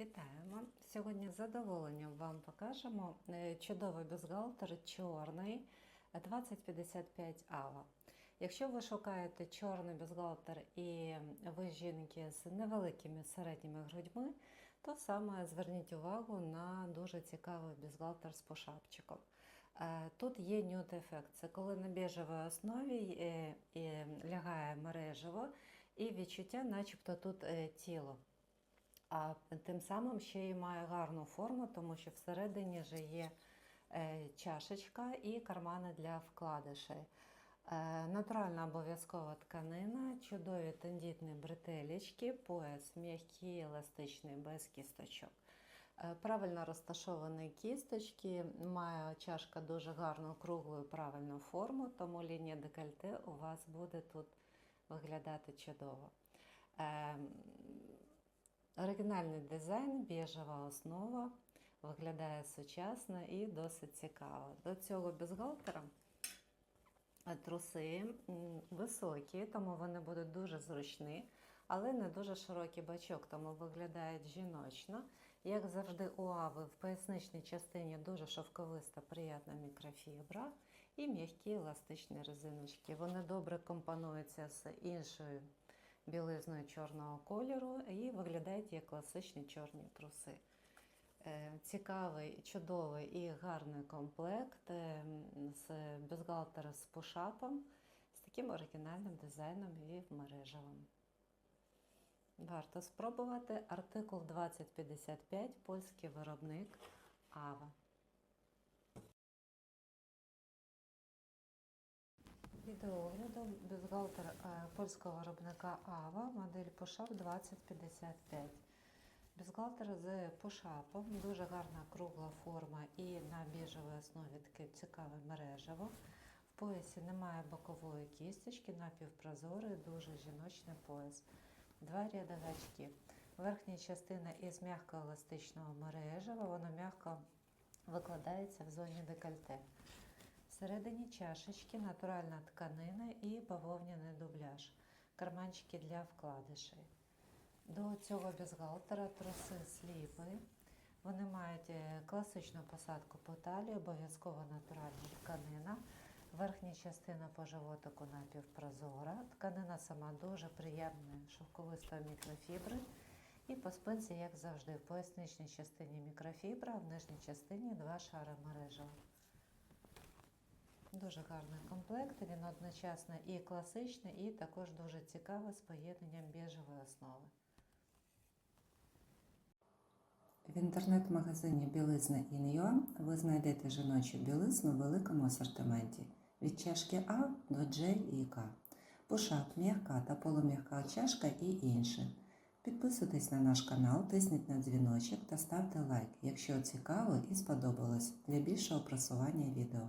Вітаємо! Сьогодні з задоволенням вам покажемо е, чудовий бюстгальтер чорний 2055 Ава. Якщо ви шукаєте чорний бюстгальтер і ви жінки з невеликими середніми грудьми, то саме зверніть увагу на дуже цікавий бюстгальтер з пошапчиком. Е, Тут є нюд ефект. Це коли на біжевій основі е, е, лягає мережево і відчуття, начебто тут е, тіло. А тим самим ще й має гарну форму, тому що всередині вже є е, чашечка і кармани для вкладишей. Е, Натуральна обов'язкова тканина, чудові тендітні бретелечки, пояс м'який, еластичний, без кісточок. Е, Правильно розташовані кісточки, має чашка дуже гарну круглу правильну форму, тому лінія декольте у вас буде тут виглядати чудово. Оригінальний дизайн, біжева основа, виглядає сучасно і досить цікаво. До цього бюстгальтера труси високі, тому вони будуть дуже зручні, але не дуже широкий бачок, тому виглядають жіночно. Як завжди, у Ави в поясничній частині дуже шовковиста, приятна мікрофібра і м'які еластичні резиночки. Вони добре компонуються з іншою білизною чорного кольору і виглядають як класичні чорні труси. Е, Цікавий, чудовий і гарний комплект е, з бюстгальтера з пушапом, з таким оригінальним дизайном і мережевим. Варто спробувати артикул 2055, польський виробник Ава. Відеоогляду бюстгальтер е, польського виробника Ава, модель Пошап 2055. Бюстгальтер з пошапом, дуже гарна кругла форма і на біжевій основі таке цікаве мережево. В поясі немає бокової кісточки, напівпрозорий, дуже жіночний пояс. Два ряди гачків. Верхня частина із м'якого еластичного мережева, воно м'яко викладається в зоні декольте. Всередині чашечки, натуральна тканина і бавовняний дубляж, карманчики для вкладишей. До цього бюстгальтера труси сліпи. Вони мають е, класичну посадку по талії, обов'язково натуральна тканина. Верхня частина по животику напівпрозора. Тканина сама дуже приємна, шовковиста мікрофібри. І по спинці, як завжди, в поясничній частині мікрофібра, а в нижній частині два шари мережева. Дуже гарний комплект, він одночасно і класичний, і також дуже цікавий з поєднанням біжевої основи. В інтернет-магазині Білизна Ін'Юа ви знайдете жіночу білизну в великому асортименті від чашки А до J і К, пушап, м'яка та полум'яка чашка і інше. Підписуйтесь на наш канал, тисніть на дзвіночок та ставте лайк, якщо цікаво і сподобалось для більшого просування відео.